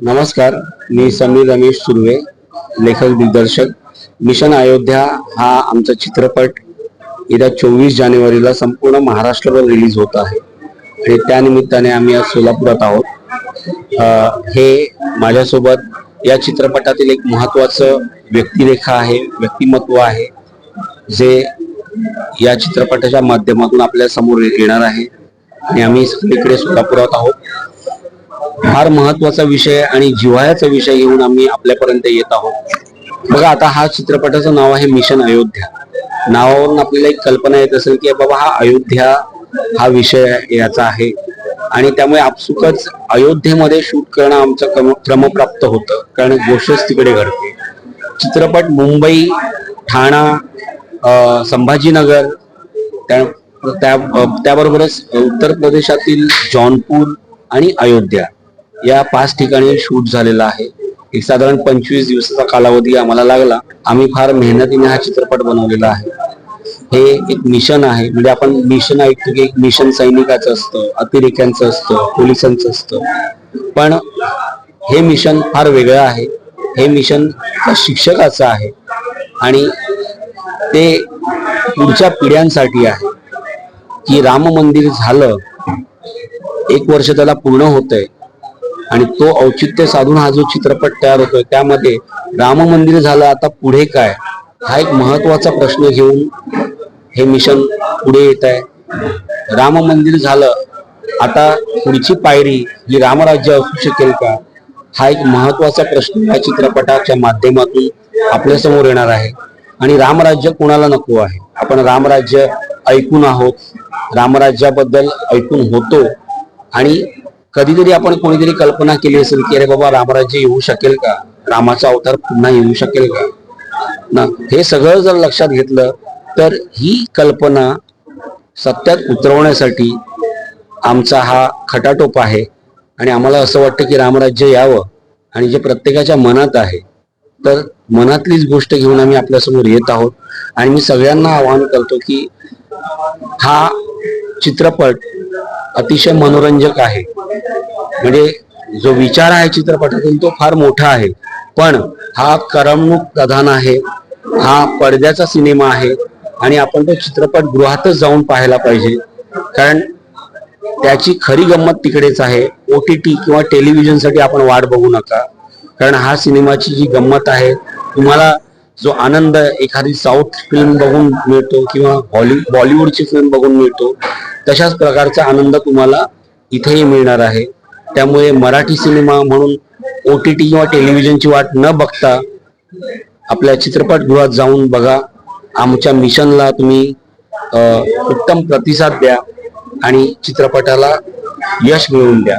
नमस्कार मी समीर रमेश सुर्वे लेखक दिग्दर्शक. मिशन अयोध्या हा आमचा चित्रपट येत्या चोवीस जानेवारीला संपूर्ण महाराष्ट्रभर रिलीज होत आहे. आणि त्यानिमित्ताने आम्ही आज सोलापुरात आहोत. हे माझ्यासोबत या चित्रपटातील एक महत्वाचं व्यक्तिरेखा आहे व्यक्तिमत्व आहे जे या चित्रपटाच्या माध्यमातून आपल्यासमोर येणार आहे. आणि आम्ही सगळीकडे सोलापुरात आहोत. फार महत्त्वाचा विषय आणि जिव्हाळ्याचा विषय घेऊन आम्ही आपल्यापर्यंत येत आहोत. बघा आता हा चित्रपटाचं नाव आहे मिशन अयोध्या. नावावरून आपल्याला एक कल्पना येत असेल की बाबा हा अयोध्या हा विषय याचा आहे. आणि त्यामुळे आपसुकच अयोध्येमध्ये शूट करणं आमचं क्रम क्रमप्राप्त होतं. कारण गोष्टच तिकडे घडते. चित्रपट मुंबई ठाणा संभाजीनगर त्या त्या- त्याबरोबरच उत्तर प्रदेशातील जौनपूर आणि अयोध्या. या पाच ठिकाणी शूट झालेला आहे. एक साधारण पंचवीस दिवसाचा कालावधी आम्हाला लागला. आम्ही फार मेहनतीने हा चित्रपट बनवलेला आहे. हे एक मिशन आहे. म्हणजे आपण मिशन ऐकतो की एक मिशन सैनिकाचं असतं अतिरेक्यांचं असतं पोलिसांचं असतं. पण हे मिशन फार वेगळं आहे. हे मिशन शिक्षकाचं आहे. आणि ते पुढच्या पिढ्यांसाठी आहे. की राम मंदिर झालं एक वर्ष त्याला पूर्ण होतंय. आणि तो औचित्य साधून हा जो चित्रपट तयार होतोय त्यामध्ये राम मंदिर झालं आता पुढे काय? हा एक महत्त्वाचा प्रश्न घेऊन हे मिशन पुढे येत आहे. राम मंदिर झालं आता पुढची पायरी ही रामराज्य असू शकेल का? हा एक महत्त्वाचा प्रश्न या चित्रपटाच्या माध्यमातून आपल्यासमोर येणार आहे. आणि रामराज्य कोणाला नको आहे? आपण रामराज्य ऐकून आहोत. रामराज्याबद्दल ऐकून होतो. आणि कधीतरी आपण कोणीतरी कल्पना केली असेल की अरे बाबा रामराज्य येऊ शकेल का? रामाचा अवतार पुन्हा येऊ शकेल का? ना हे सगळं जर लक्षात घेतलं तर ही कल्पना सत्यात उतरवण्यासाठी आमचा हा खटाटोप आहे. आणि आम्हाला असं वाटतं की रामराज्य यावं आणि जे प्रत्येकाच्या मनात आहे तर मनातलीच गोष्ट घेऊन आम्ही आपल्यासमोर येत आहोत. आणि मी सगळ्यांना आवाहन करतो की हा चित्रपट अतिशय मनोरंजक आहे. म्हणजे जो विचार आहे चित्रपटातून तो फार मोठा आहे. पण हा करमणूक प्रधान आहे. हा पडद्याचा सिनेमा आहे. आणि आपण तो चित्रपट गृहातच जाऊन पाहायला पाहिजे. कारण त्याची खरी गंमत तिकडेच आहे. ओ टी टी किंवा टेलिव्हिजनसाठी आपण वाट बघू नका. कारण हा सिनेमाची जी गंमत आहे तुम्हाला जो आनंद एखादी साऊथ फिल्म बघून मिळतो किंवा बॉलिवूडची फिल्म बघून मिळतो तशाच प्रकारचा आनंद तुम्हाला इथेही मिळणार आहे. त्यामुळे मराठी सिनेमा म्हणून ओ टी टी किंवा टेलिव्हिजनची वाट न बघता आपल्या चित्रपटगृहात जाऊन बघा. आमच्या मिशनला तुम्ही उत्तम प्रतिसाद द्या आणि चित्रपटाला यश मिळवून द्या.